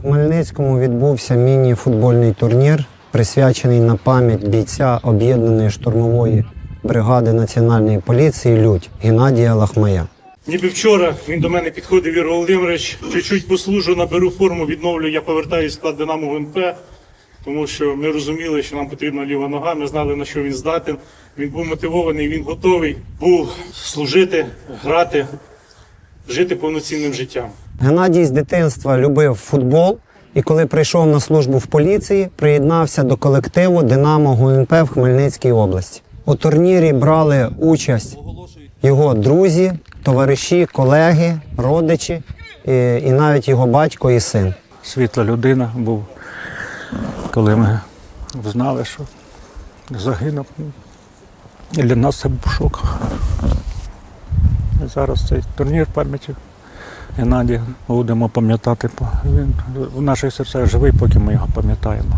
Хмельницькому відбувся міні-футбольний турнір, присвячений на пам'ять бійця об'єднаної штурмової бригади національної поліції Людь Геннадія Лахмая. Ніби вчора він до мене підходив Ігор Володимирович, чуть-чуть послужу, наберу форму, відновлю, я повертаюся склад Динамо ГНП, тому що ми розуміли, що нам потрібна ліва нога, ми знали, на що він здатен. Він був мотивований, він готовий був служити, грати, жити повноцінним життям. Геннадій з дитинства любив футбол і коли прийшов на службу в поліції, приєднався до колективу Динамо ГУНП в Хмельницькій області. У турнірі брали участь його друзі, товариші, колеги, родичі і, і навіть його батько і син. світла людина був, коли ми знали, що загинув. І для нас це був шок. Зараз цей турнір пам'яті Геннадія будемо пам'ятати. Він в наших серцях живий, поки ми його пам'ятаємо.